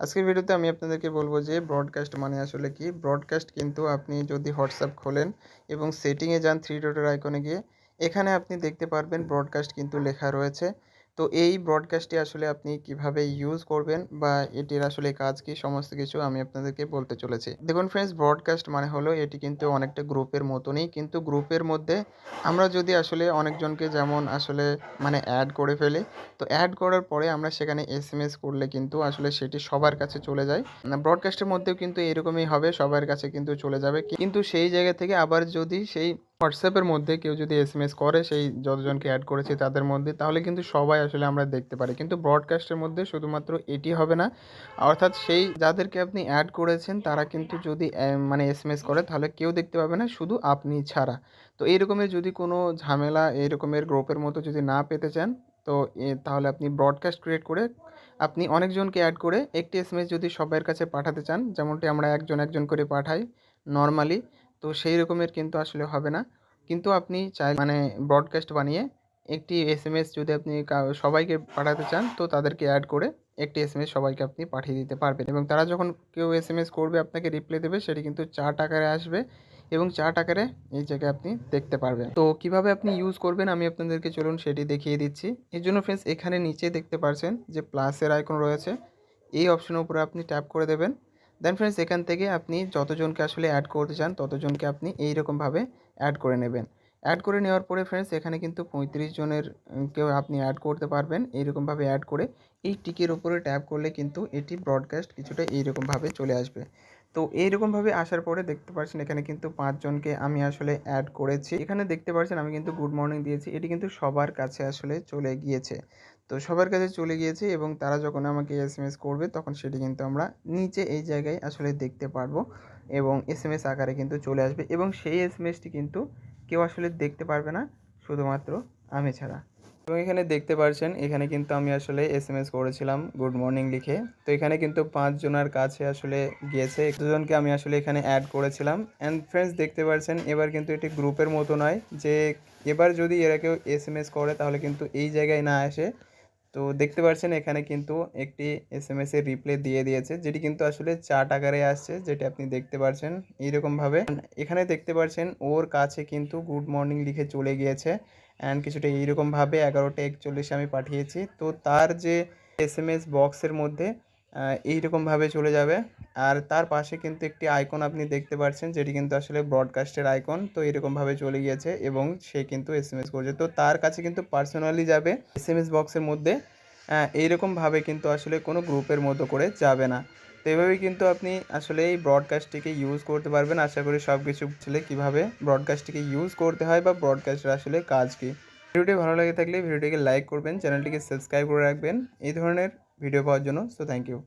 আজকের ভিডিওতে আমি আপনাদেরকে বলব যে ব্রডকাস্ট মানে আসলে কি? ব্রডকাস্ট কিন্তু আপনি যদি হোয়াটসঅ্যাপ খোলেন এবং সেটিংয়ে যান থ্রি ডটের আইকনে গিয়ে, এখানে আপনি দেখতে পারবেন ব্রডকাস্ট কিন্তু লেখা রয়েছে। তো এই ব্রডকাস্টটি আসলে আপনি কীভাবে ইউজ করবেন বা এটির আসলে কাজ কি, সমস্ত কিছু আমি আপনাদেরকে বলতে চলেছি। দেখুন ফ্রেন্ডস ব্রডকাস্ট মানে হলো এটি কিন্তু অনেকটা গ্রুপের মতনই, কিন্তু গ্রুপের মধ্যে আমরা যদি আসলে অনেকজনকে যেমন আসলে মানে অ্যাড করে ফেলি, তো অ্যাড করার পরে আমরা সেখানে এস এম এস করলে কিন্তু আসলে সেটি সবার কাছে চলে যায়। ব্রডকাস্টের মধ্যেও কিন্তু এরকমই হবে, সবার কাছে কিন্তু চলে যাবে। কিন্তু সেই জায়গা থেকে আবার যদি সেই হোয়াটসঅ্যাপের মধ্যে কেউ যদি এস এম এস করে, সেই যতজনকে অ্যাড করেছে তাদের মধ্যে, তাহলে কিন্তু সবাই আসলে আমরা দেখতে পারি। কিন্তু ব্রডকাস্টের মধ্যে শুধুমাত্র এটি হবে না, অর্থাৎ সেই যাদেরকে আপনি অ্যাড করেছেন, তারা কিন্তু যদি মানে এস এম এস করে, তাহলে কেউ দেখতে পাবে না, শুধু আপনি ছাড়া। তো এইরকমের যদি কোনো ঝামেলা এইরকমের গ্রুপের মতো যদি না পেতে চান, তো তাহলে আপনি ব্রডকাস্ট ক্রিয়েট করে আপনি অনেকজনকে অ্যাড করে একটি এস যদি সবার কাছে পাঠাতে চান, যেমনটি আমরা একজন একজন করে পাঠাই নর্মালি তো সেই রকমের কিন্তু আসলে হবে না। কিন্তু আপনি চাই মানে ব্রডকাস্ট বানিয়ে একটি এস এম এস যদি আপনি সবাইকে পাঠাতে চান, তো তাদেরকে অ্যাড করে একটি এস এম এস সবাইকে আপনি পাঠিয়ে দিতে পারবেন। এবং তারা যখন কেউ এস এম এস করবে, আপনাকে রিপ্লাই দেবে, সেটি কিন্তু চার টাকারে আসবে এবং চার টাকারে এই জায়গায় আপনি দেখতে পারবেন। তো কীভাবে আপনি ইউজ করবেন, আমি আপনাদেরকে চলুন সেটি দেখিয়ে দিচ্ছি। এর জন্য ফ্রেন্ডস এখানে নিচে দেখতে পারছেন যে প্লাসের আইকন রয়েছে। এই অপশনের উপরে আপনি ট্যাপ করে দেবেন। দেন ফ্রেন্ডস এখান থেকে আপনি যতজনকে আসলে অ্যাড করতে চান, ততজনকে আপনি এইরকমভাবে অ্যাড করে নেবেন। অ্যাড করে নেওয়ার পরে ফ্রেন্ডস এখানে কিন্তু পঁয়ত্রিশ জনের কেউ আপনি অ্যাড করতে পারবেন। এইরকমভাবে অ্যাড করে এই টিকের উপরে ট্যাপ করলে কিন্তু এটি ব্রডকাস্ট কিছুটা এইরকমভাবে চলে আসবে। তো এইরকমভাবে আসার পরে দেখতে পাচ্ছেন এখানে কিন্তু পাঁচজনকে আমি আসলে অ্যাড করেছি। এখানে দেখতে পাচ্ছেন আমি কিন্তু গুড মর্নিং দিয়েছি। এটি কিন্তু সবার কাছে আসলে চলে গিয়েছে। তো সবার কাছে চলে গিয়েছে এবং তারা যখন আমাকে এস করবে তখন সেটি কিন্তু আমরা নিচে এই জায়গায় আসলে দেখতে পারব এবং এস আকারে কিন্তু চলে আসবে এবং সেই এস কিন্তু কেউ আসলে দেখতে পারবে না। শুধুমাত্র আমি ছাড়া। এবং এখানে দেখতে পারছেন, এখানে কিন্তু আমি আসলে এস এম এস করেছিলাম গুড মর্নিং লিখে। তো এখানে কিন্তু পাঁচজনের কাছে আসলে গিয়েছে, দুজনকে আমি আসলে এখানে অ্যাড করেছিলাম। অ্যান্ড ফ্রেন্ডস দেখতে পারছেন, এবার কিন্তু এটি গ্রুপের মতো নয় যে এবার যদি এরা কেউ এস এম এস করে তাহলে কিন্তু এই জায়গায় না আসে। তো দেখতে পাচ্ছেন এখানে কিন্তু একটি এস এম এস এর রিপ্লে দিয়ে দিয়েছে, যেটি কিন্তু আসলে চার টাকারে আসছে, যেটি আপনি দেখতে পাচ্ছেন এইরকমভাবে। এখানে দেখতে পাচ্ছেন ওর কাছে কিন্তু গুড মর্নিং লিখে চলে গিয়েছে। অ্যান্ড কিছুটা এইরকমভাবে এগারোটা একচল্লিশে আমি পাঠিয়েছি। তো তার যে এস এম এস বক্সের মধ্যে এইরকমভাবে চলে যাবে। আর তার পাশে কিন্তু একটি আইকন আপনি দেখতে পাচ্ছেন, যেটি কিন্তু আসলে ব্রডকাস্টের আইকন তো এরকমভাবে চলে গিয়েছে এবং সে কিন্তু এস এম এস করছে। তো তার কাছে কিন্তু পার্সোনালি যাবে। এস এম এস বক্সের মধ্যে এইরকমভাবে কিন্তু আসলে কোনো গ্রুপের মতো করে যাবে না। তো এভাবে কিন্তু আপনি আসলে এই ব্রডকাস্টটিকে ইউজ করতে পারবেন। আশা করি সব কিছু ছেলে কীভাবে ব্রডকাস্টটিকে ইউজ করতে হয় বা ব্রডকাস্টের আসলে কাজ কী। ভিডিওটি ভালো লাগে থাকলে ভিডিওটিকে লাইক করবেন চ্যানেলটিকে সাবস্ক্রাইব করে রাখবেন। এই ধরনের ভিডিও পাওয়ার জন্য সো থ্যাংক ইউ